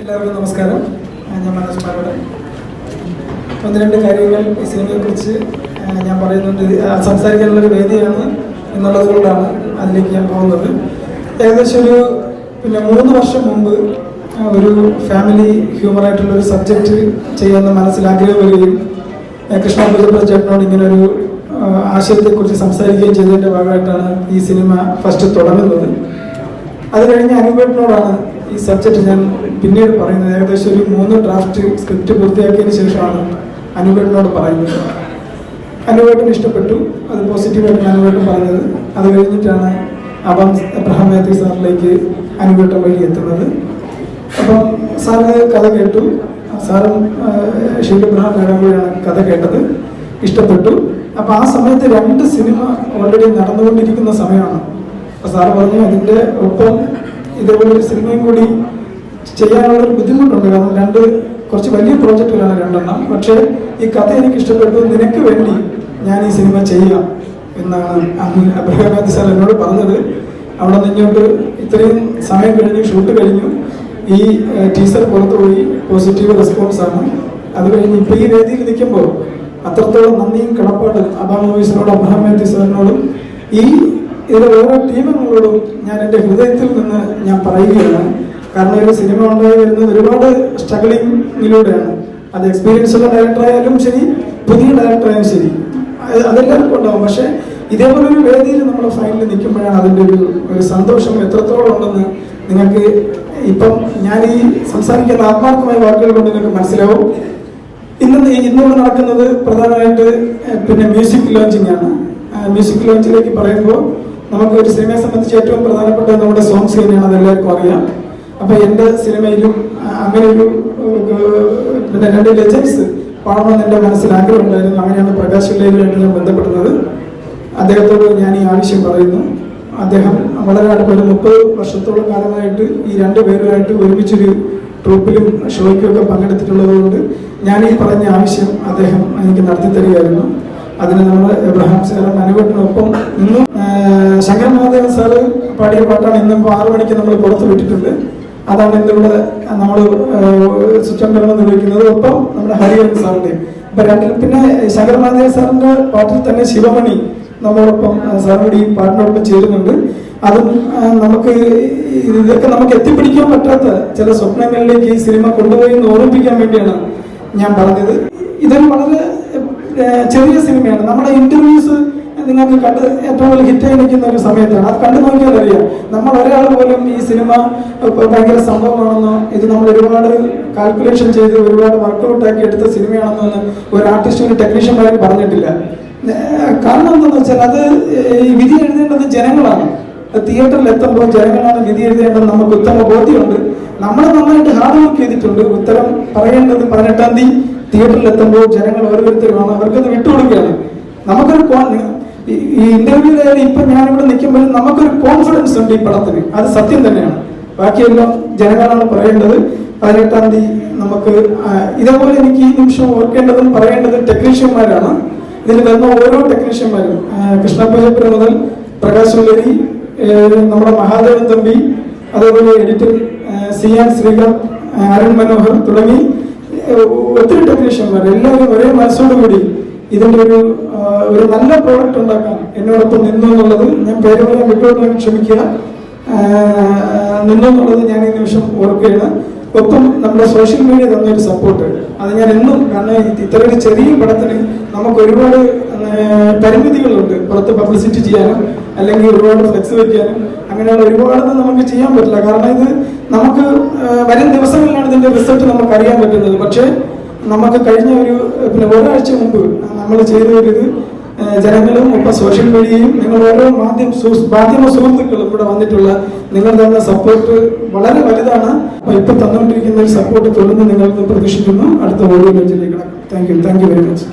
എല്ലാവർക്കും നമസ്കാരം. ഞാൻ മനോജ് പാലോട്. ഒന്ന് രണ്ട് കാര്യങ്ങൾ ഈ സിനിമയെ കുറിച്ച് ഞാൻ പറയുന്നുണ്ട്. സംസാരിക്കാനുള്ളൊരു വേദിയാണ് എന്നുള്ളത് കൊണ്ടാണ് അതിലേക്ക് ഞാൻ പോകുന്നത്. ഏകദേശം ഒരു പിന്നെ മൂന്ന് വർഷം മുമ്പ് ഒരു ഫാമിലി ഹ്യൂമർ ആയിട്ടുള്ള ഒരു സബ്ജക്റ്റ് ചെയ്യാമെന്ന് മനസ്സിൽ ആഗ്രഹം വരികയും കൃഷ്ണ ചേട്ടനോട് ഇങ്ങനെ ഒരു ആശയത്തെക്കുറിച്ച് സംസാരിക്കുകയും ചെയ്തതിന്റെ ഭാഗമായിട്ടാണ് ഈ സിനിമ ഫസ്റ്റ് തുടങ്ങുന്നത്. അത് കഴിഞ്ഞ് അനുഭവത്തിനോടാണ് ഈ സബ്ജക്റ്റ് ഞാൻ പിന്നീട് പറയുന്നത്. ഏകദേശം ഒരു മൂന്ന് ഡ്രാഫ്റ്റ് സ്ക്രിപ്റ്റ് പൂർത്തിയാക്കിയതിന് ശേഷമാണ് അനുഭവത്തിനോട് പറയുന്നത്. അനുഭവത്തിന് ഇഷ്ടപ്പെട്ടു. അത് പോസിറ്റീവായിട്ട് അനുവേട്ടൻ പറഞ്ഞത്. അത് കഴിഞ്ഞിട്ടാണ് അബാം എബ്രഹാം മാത്യു സാറിലേക്ക് അനുഭവം വഴി എത്തുന്നത്. അപ്പം സാറ് കഥ കേട്ടു. സാറും ഷീൽ ഇബ്രഹാം മേഡം കൂടിയാണ് കഥ കേട്ടത്. ഇഷ്ടപ്പെട്ടു. അപ്പം ആ സമയത്ത് രണ്ട് സിനിമ ഓൾറെഡി നടന്നുകൊണ്ടിരിക്കുന്ന സമയമാണ്. സാറ് പറഞ്ഞു അതിന്റെ ഒപ്പം ഇതേപോലെ ഒരു സിനിമയും കൂടി ചെയ്യാനുള്ള ഒരു ബുദ്ധിമുട്ടുണ്ട്. കാരണം രണ്ട് കുറച്ച് വലിയ പ്രോജക്റ്റുകളാണ് രണ്ടെണ്ണം. പക്ഷേ ഈ കഥ എനിക്ക് ഇഷ്ടപ്പെട്ടു. നിനക്ക് വേണ്ടി ഞാൻ ഈ സിനിമ ചെയ്യാം എന്നാണ് അന്ന് അബ്രഹാം ഗാന്ധി സാർ എന്നോട് പറഞ്ഞത്. അവിടെ നിന്നോട്ട് ഇത്രയും സമയം കഴിഞ്ഞു ഷൂട്ട് കഴിഞ്ഞു. ഈ ടീസർ പുറത്തു പോയി പോസിറ്റീവ് റെസ്പോൺസ് ആണ്. അത് കഴിഞ്ഞ് ഇപ്പോൾ ഈ വേദിയിൽ നിൽക്കുമ്പോൾ അത്രത്തോളം നന്ദിയും കടപ്പാട് അബാ മൂവീസിനോടും അബ്രഹാം ഗാന്ധി സാറിനോടും ഈ ഇതിലെ ഓരോ ടീമുകളോടും ഞാൻ എന്റെ ഹൃദയത്തിൽ നിന്ന് ഞാൻ പറയുകയാണ്. കാരണം ഒരു സിനിമ ഉണ്ടായി വരുന്നത് ഒരുപാട് സ്ട്രഗിളിങ്ങിലൂടെയാണ് അത് എക്സ്പീരിയൻസ് ഉള്ള ഡയറക്ടറായാലും ശരി പുതിയ ഡയറക്ടറായാലും ശരി. അത് അതെല്ലാവർക്കും ഉണ്ടാവും പക്ഷേ ഇതേപോലെ ഒരു വേദിയിൽ നമ്മൾ ഫൈനലിൽ നിൽക്കുമ്പോഴാണ് അതിന്റെ ഒരു ഒരു സന്തോഷം എത്രത്തോളം ഉണ്ടെന്ന് നിങ്ങൾക്ക് ഇപ്പം ഞാൻ ഈ സംസാരിക്കുന്ന ആത്മാർത്ഥമായ വാക്കുകൾ കൊണ്ട് നിങ്ങൾക്ക് മനസ്സിലാവും. ഇന്ന് ഇന്നിവിടെ നടക്കുന്നത് പ്രധാനമായിട്ട് പിന്നെ മ്യൂസിക് ലോഞ്ചിങ് ആണ്. മ്യൂസിക് ലോഞ്ചിലേക്ക് പറയുമ്പോൾ നമുക്ക് ഒരു സിനിമയെ സംബന്ധിച്ച് ഏറ്റവും പ്രധാനപ്പെട്ട നമ്മുടെ സോങ് തന്നെയാണ് എല്ലാവർക്കും അറിയാം. അപ്പൊ എന്റെ സിനിമയിലും അങ്ങനെ ഒരു പിന്നെ രണ്ട് ലെജൻസ് പാടണമെന്ന് എന്റെ മനസ്സിൽ ആഗ്രഹം ഉണ്ടായിരുന്നു അങ്ങനെയാണ് പ്രകാശ് ലൈവിലായിട്ട് ഞാൻ ബന്ധപ്പെടുന്നത് അദ്ദേഹത്തോട് ഞാൻ ഈ ആവശ്യം പറയുന്നു. അദ്ദേഹം വളരെ അടുത്ത ഒരു മുപ്പത് വർഷത്തോളം കാലമായിട്ട് ഈ രണ്ട് പേരുമായിട്ട് ഒരുമിച്ചൊരു ട്രൂപ്പിലും ഷോയ്ക്കും ഒക്കെ പങ്കെടുത്തിട്ടുള്ളത് കൊണ്ട് ഞാൻ ഈ പറഞ്ഞ ആവശ്യം അദ്ദേഹം എനിക്ക് നടത്തി തരികയായിരുന്നു അതിന് നമ്മൾ എബ്രഹാം സാറും അനുഭവത്തിനൊപ്പം ഇന്നും ശങ്കർ മഹാദേവൻ സാറ് പാടിയ പാട്ടാണ് ഇന്നും ആറു മണിക്ക് നമ്മൾ പുറത്ത് വിട്ടിട്ടുണ്ട്. അതാണ് ഇന്നിവിടെ നമ്മൾ ചുറ്റമ്പലം നിർവഹിക്കുന്നത് ഒപ്പം നമ്മുടെ ഹരിഹരൻ സാറിന്റെയും അപ്പം രണ്ടിൽ പിന്നെ ശങ്കർ മഹാദേവൻ സാറിന്റെ പാട്ടിൽ തന്നെ ശിവമണി നമ്മളോടൊപ്പം സാറിനോട് ഈ പാട്ടിനോടൊപ്പം ചേരുന്നുണ്ട്. അതും നമുക്ക് ഇതൊക്കെ നമുക്ക് എത്തിപ്പിടിക്കാൻ പറ്റാത്ത ചില സ്വപ്നങ്ങളിലേക്ക് ഈ സിനിമ കൊണ്ടുപോയി എന്ന് ഓർമ്മിപ്പിക്കാൻ വേണ്ടിയാണ് ഞാൻ പറഞ്ഞത്. ഇതൊരു വളരെ ചെറിയ സിനിമയാണ്. നമ്മുടെ ഇന്റർവ്യൂസ് നിങ്ങൾക്ക് കണ്ട് ഏറ്റവും കൂടുതൽ ഹിറ്റായി നിൽക്കുന്ന ഒരു സമയത്താണ്. അത് കണ്ടു നോക്കിയാൽ അറിയാം. നമ്മൾ ഒരാൾ പോലും ഈ സിനിമ ഭയങ്കര സംഭവമാണെന്നോ ഇത് നമ്മൾ ഒരുപാട് കാൽക്കുലേഷൻ ചെയ്ത് ഒരുപാട് വർക്കൗട്ട് ആക്കി എടുത്ത സിനിമയാണെന്നോ ഒരു ആർട്ടിസ്റ്റ് ഒരു ടെക്നീഷ്യന്മാരും പറഞ്ഞിട്ടില്ല. കാരണം എന്താണെന്ന് വെച്ചാൽ അത് ഈ വിധി എഴുതേണ്ടത് ജനങ്ങളാണ്. തിയേറ്ററിൽ എത്തുമ്പോൾ ജനങ്ങളാണ് വിധി എഴുതേണ്ടത് നമുക്ക് ഉത്തമ ബോധ്യമുണ്ട്. നമ്മൾ നന്നായിട്ട് ഹാർഡ് വർക്ക് ചെയ്തിട്ടുണ്ട്. ഉത്തരം പറയേണ്ടത് പതിനെട്ടാം തീയതി തിയേറ്ററിൽ എത്തുമ്പോൾ ജനങ്ങൾ ഓരോരുത്തരുമാണ് അവർക്കത് വിട്ടുകൊടുക്കുകയാണ്. നമുക്കൊരു ഈ- ഇന്റർവ്യൂലായാലും ഇപ്പൊ ഞാനിവിടെ നിൽക്കുമ്പോഴും നമുക്കൊരു കോൺഫിഡൻസ് ഉണ്ട് ഈ പടത്തിന്. അത് സത്യം തന്നെയാണ്. ബാക്കിയെല്ലാം ജനങ്ങളാണ് പറയേണ്ടത്. പതിനെട്ടാം തീയതി നമുക്ക് ഇതേപോലെ എനിക്ക് ഈ നിമിഷം ഓർക്കേണ്ടതും പറയേണ്ടതും ടെക്നീഷ്യന്മാരാണ് ഇതിൽ വരുന്ന ഓരോ ടെക്നീഷ്യന്മാരും കൃഷ്ണപൂജപ്പുര മുതൽ പ്രകാശ് ഉള്ളരി നമ്മുടെ മഹാദേവൻ തമ്പി അതേപോലെ editor C N Sreekanth Arun Manohar തുടങ്ങി ഒത്തിരി ടെക്നീഷ്യന്മാർ എല്ലാവരും ഒരേ മനസ്സോടുകൂടി ഇതിന്റെ ഒരു ഒരു നല്ല പ്രോഡക്റ്റ് ഉണ്ടാക്കാൻ എന്നോടൊപ്പം നിന്നു എന്നുള്ളത് ഞാൻ പേര് പറയാൻ വിട്ടുകൊണ്ടെങ്കിൽ ക്ഷമിക്കുക നിന്നു എന്നുള്ളത് ഞാൻ ഈ നിമിഷം ഓർക്കുകയാണ്. ഒപ്പം നമ്മുടെ സോഷ്യൽ മീഡിയ തന്ന ഒരു സപ്പോർട്ട് അത് ഞാൻ എന്നും കാരണം ഇത്രയും ചെറിയ പടത്തിന് നമുക്ക് ഒരുപാട് പരിമിതികളുണ്ട്. പുറത്ത് പബ്ലിസിറ്റി ചെയ്യാനും അല്ലെങ്കിൽ ഒരുപാട് ഫ്ലെക്സ് വയ്ക്കാനും അങ്ങനെയുള്ള ഒരുപാടൊന്നും നമുക്ക് ചെയ്യാൻ പറ്റില്ല. കാരണം ഇത് നമുക്ക് വരും ദിവസങ്ങളിലാണ് ഇതിന്റെ റിസൾട്ട് നമുക്ക് അറിയാൻ പറ്റുന്നത്. പക്ഷേ നമുക്ക് കഴിഞ്ഞ ഒരു പിന്നെ ഒരാഴ്ച മുമ്പ് നമ്മൾ ചെയ്ത ഒരു ഇത് ജനങ്ങളും ഇപ്പം സോഷ്യൽ മീഡിയയും നിങ്ങൾ ഓരോ മാധ്യമ മാധ്യമ സുഹൃത്തുക്കളും ഇവിടെ വന്നിട്ടുള്ള നിങ്ങൾ തന്ന സപ്പോർട്ട് വളരെ വലുതാണ്. അപ്പൊ ഇപ്പൊ തന്നുകൊണ്ടിരിക്കുന്ന ഒരു സപ്പോർട്ട് തുടർന്ന് നിങ്ങൾ പ്രതീക്ഷിക്കുന്നു. അടുത്ത audio ലോഞ്ചിലേക്ക് thank you thank you very much